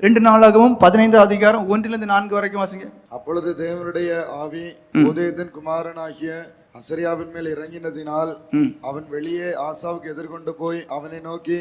ரெண்டு நாளாகவும் பதினைந்து அதிகாரம் ஒன்றிலிருந்து நான்கு வரைக்கும் வாசிங்க. அப்பொழுது தேவனுடைய ஆவி உதயத்தின் குமாரனாகிய அசரியாவின் மேல் இறங்கினதினால் அவன் வெளியே ஆசாவுக்கு எதிர்கொண்டு போய் அவனை நோக்கி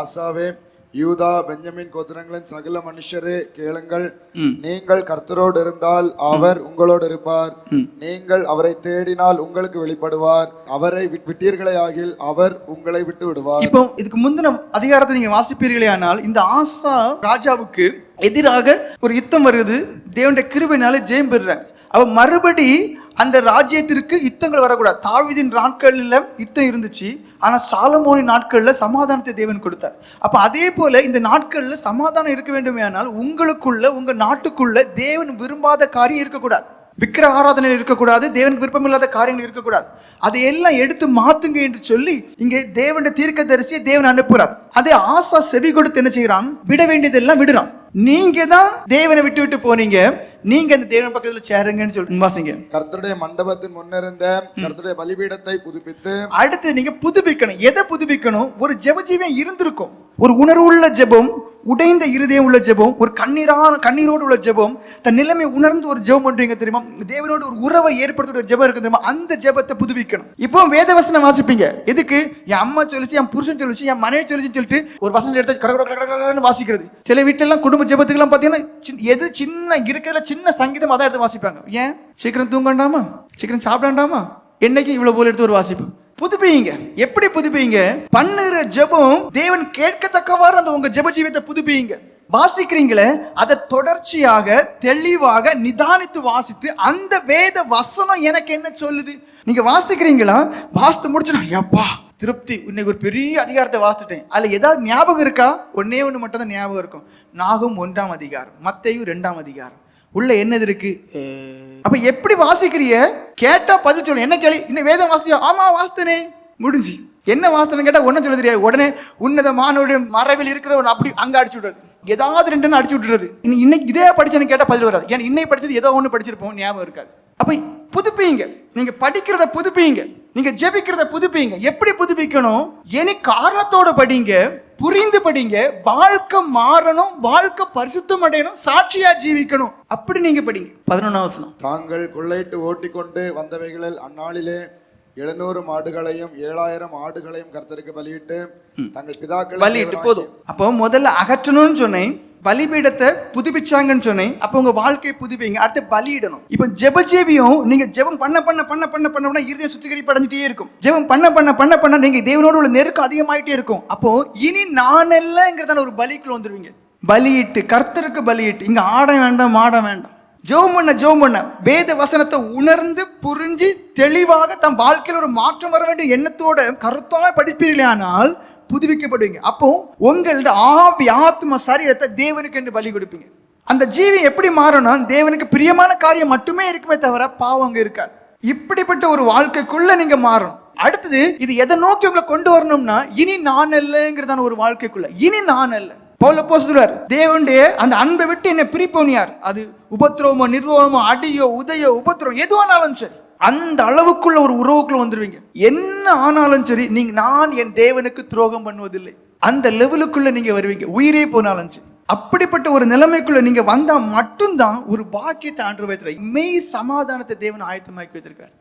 ஆசாவே யூதா பெஞ்சமின் கோத்திரங்களின் சகல மனுஷரே கேளுங்கள். நீங்கள் கர்த்தரோடு இருந்தால் அவர் உங்களோடு இருப்பார். நீங்கள் அவரை தேடினால் உங்களுக்கு வெளிப்படுவார். அவரை விட்- விட்டீர்களே ஆகில் அவர் உங்களை விட்டு விடுவார். இப்போ இதுக்கு முந்தின அதிகாரத்தை நீங்க வாசிப்பீர்களே ஆனால் இந்த ஆசா ராஜாவுக்கு எதிராக ஒரு யுத்தம் வருது. தேவனுடைய கிருபைனால ஜெயம் பெறுறாங்க. அவ மறுபடி அந்த ராஜ்யத்திற்கு யுத்தங்கள் வரக்கூடாது. தாவிதின் நாட்களில் யுத்தம் இருந்துச்சு. ஆனால் சாலமோனின் நாட்களில் சமாதானத்தை தேவன் கொடுத்தார். அப்போ அதே போல் இந்த நாட்களில் சமாதானம் இருக்க வேண்டுமே ஆனால் உங்களுக்குள்ள உங்கள் நாட்டுக்குள்ள தேவன் விரும்பாத காரியம் இருக்கக்கூடாது. விக்கிர ஆராதனை இருக்கக்கூடாது தேவனுக்கு விருப்பமில்லாத காரியங்கள் இருக்கக்கூடாது. அதையெல்லாம் எடுத்து மாத்துங்க என்று சொல்லி இங்கே தேவனுடைய தீர்க்க தரிசியை தேவன் அனுப்புகிறார் அதே ஆசா செவி கொடுத்து என்ன செய்கிறான் விட வேண்டியதெல்லாம் விடுறான். நீங்க தான் தேவனை விட்டு விட்டு போனீங்க. நீங்க அந்த தேவன் பக்கத்துல சேருங்கன்னு சொல்லி வாசிங்க கர்த்தருடைய மண்டபத்தின் முன்னிருந்த கர்த்தருடைய பலிபீடத்தை புதுப்பித்து அடுத்து நீங்க புதுப்பிக்கணும். எதை புதுப்பிக்கணும்? ஒரு ஜெபஜீவியம் இருந்திருக்கும். ஒரு உணர்வுள்ள ஜெபம் உடைந்த இருதயம் உள்ள ஜெபம் ஒரு கண்ணீரான கண்ணீரோடு உள்ள ஜெபம் தன் நிலைமை உணர்ந்து ஒரு ஜெபம் பண்றீங்க தெரியுமா? தேவனோடு ஒரு உறவை ஏற்படுத்த ஒரு ஜெபம் இருக்கு தெரியுமா? அந்த ஜெபத்தை புதுப்பிக்கணும். இப்போ வேதவசனம் வாசிப்பீங்க. எதுக்கு? என் அம்மா சொல்லிச்சு என் புருஷன் சொல்லிச்சு என் மனைவி சொல்லிச்சுன்னு சொல்லிட்டு ஒரு வசனம் எடுத்து கட வாசிக்கிறது. சில வீட்டுல எல்லாம் குடும்ப ஜெபத்துக்கெல்லாம் பாத்தீங்கன்னா எது சின்ன இருக்கிறதுல சின்ன சங்கீதம் அதான் எடுத்து வாசிப்பாங்க. ஏன்? சீக்கிரம் தூங்கண்டாமா? சீக்கிரம் சாப்பிடாண்டாமா? என்னைக்கு இவ்வளவு போல எடுத்து ஒரு வாசிப்பு? புதுப்பிங்க. எப்படி புதுப்பிங்க? பண்ணுற ஜெபம் தேவன் கேட்கத்தக்கவாறு அந்த உங்க ஜெப ஜீவியத்தை புதுப்பிங்க. வாசிக்கிறீங்களே? அதை தொடர்ச்சியாக தெளிவாக நிதானித்து வாசித்து அந்த வேத வசனம் எனக்கு என்ன சொல்லுது? நீங்க வாசிக்கிறீங்களா? வாசித்து முடிச்சுனா எப்பா திருப்தி. இன்னைக்கு ஒரு பெரிய அதிகாரத்தை வாசிட்டேன் அதுல ஏதாவது ஞாபகம் இருக்கா? ஒன்னே ஒன்று மட்டும் தான் ஞாபகம் இருக்கும். நாகும் ஒன்றாம் அதிகாரம் மத்தையும் ரெண்டாம் அதிகாரம். உள்ள என்னது இருக்கு? அப்ப எப்படி வாசிக்கிறிய கேட்டா பதில் சொல்லணும் என்ன கேள்வி இன்னும் வேதம் வாசியா? ஆமா வாசித்தனே. முடிஞ்சு. என்ன வாசனை கேட்டா ஒன்றும் சொல்ல தெரியாது. உடனே உன்னதமானோட மறைவில் இருக்கிறவன் அப்படி அங்க அடிச்சு விடுறது. ஏதாவது ரெண்டுன்னு அடிச்சு விட்டுறது. இன்னைக்கு இதே படிச்சேன்னு கேட்டா பதில் வராது. ஏன்னா இன்னைக்கு படிச்சது ஏதோ ஒன்று படிச்சிருப்போம் ஞாபகம் இருக்காது. அப்ப புதுப்பிங்க. நீங்க படிக்கிறத புதுப்பிங்க. நீங்க ஜெபிக்கிறத புதுப்பிங்க. எப்படி புதுப்பிக்கணும்? எனி காரணத்தோட படிங்க புரிந்து படிங்க வாழ்க்கை மாறணும் வாழ்க்கை பரிசுத்தம் அடையணும் சாட்சியா ஜீவிக்கணும். அப்படி நீங்க படிங்க. பதினொன்னாம் வசனம். தாங்கள் கொள்ளையிட்டு ஓட்டிக்கொண்டு வந்தவைகளில் அந்நாளிலே எழுநூறு மாடுகளையும் ஏழாயிரம் ஆடுகளையும் கர்த்தருக்கு பலியிட்டு தங்கள் பிதாக்கள் பலியிட்டு போதும். அப்போ முதல்ல அகற்றணும்னு சொன்னேன். பலிபீடத்தை புதுப்பிச்சாங்கன்னு சொன்னேன். அப்போ உங்கள் வாழ்க்கையை புதுப்பிங்க. அடுத்து பலியிடணும். இப்போ ஜெபஜேவியும் நீங்கள் ஜெபம் பண்ண பண்ண பண்ண பண்ண பண்ண பண்ண இருதயம் சுத்திகரிப்பு அடைஞ்சிட்டே இருக்கும். ஜெபம் பண்ண பண்ண பண்ண பண்ண நீங்கள் தேவனோட உள்ள நெருக்கம் அதிகமாயிட்டே இருக்கும். அப்போ இனி நான் இல்லைங்கிறதான ஒரு பலிக்குள்ள வந்துருவீங்க. பலியிட்டு கர்த்தருக்கு பலியிட்டு. இங்கே ஆட வேண்டாம் மாட வேண்டாம். ஜெபம் பண்ண ஜெபம் பண்ண. வேத வசனத்தை உணர்ந்து புரிஞ்சு தெளிவாக தன் வாழ்க்கையில் ஒரு மாற்றம் வர வேண்டிய எண்ணத்தோட கருத்தாக படிப்பீர்களே ஆனால் புதுவிக்கப்படுவீங்க அப்போ உங்களோட ஆவி ஆத்ம சரீரத்தை தேவனுக்கு என்று பலி கொடுப்பீங்க. அந்த ஜீவி எப்படி மாறணும் தேவனுக்கு பிரியமான காரியம் மட்டுமே இருக்குமே தவிர பாவம் அங்கே இருக்காது. இப்படிப்பட்ட ஒரு வாழ்க்கைக்குள்ள நீங்க மாறணும். அடுத்தது இது எதை நோக்கி உங்களை கொண்டு வரணும்னா இனி நான் இல்லைங்கிறதான ஒரு வாழ்க்கைக்குள்ள. இனி நான் அல்ல. பவுல சொல்றார் தேவனுடைய அந்த அன்பை விட்டு என்னை பிரிப்பவன் யார்? அது உபத்திரவமோ நிர்வாகமோ அடியோ உதயோ உபத்திரவம் எதுவானாலும் சரி. அந்த அளவுக்குள்ள ஒரு உறவுக்குள்ள வந்துடுவீங்க என்ன ஆனாலும் சரி நீங்க நான் என் தேவனுக்கு துரோகம் பண்ணுவதில்லை. அந்த லெவலுக்குள்ள நீங்க வருவீங்க. உயிரே போனாலும் சரி. அப்படிப்பட்ட ஒரு நிலைமைக்குள்ள நீங்க வந்தா மட்டும்தான் ஒரு பாக்கியத்தை ஆண்டு வைத்திருக்க மெய் சமாதானத்தை தேவன் ஆயத்தமாக்கி வைத்திருக்கார்.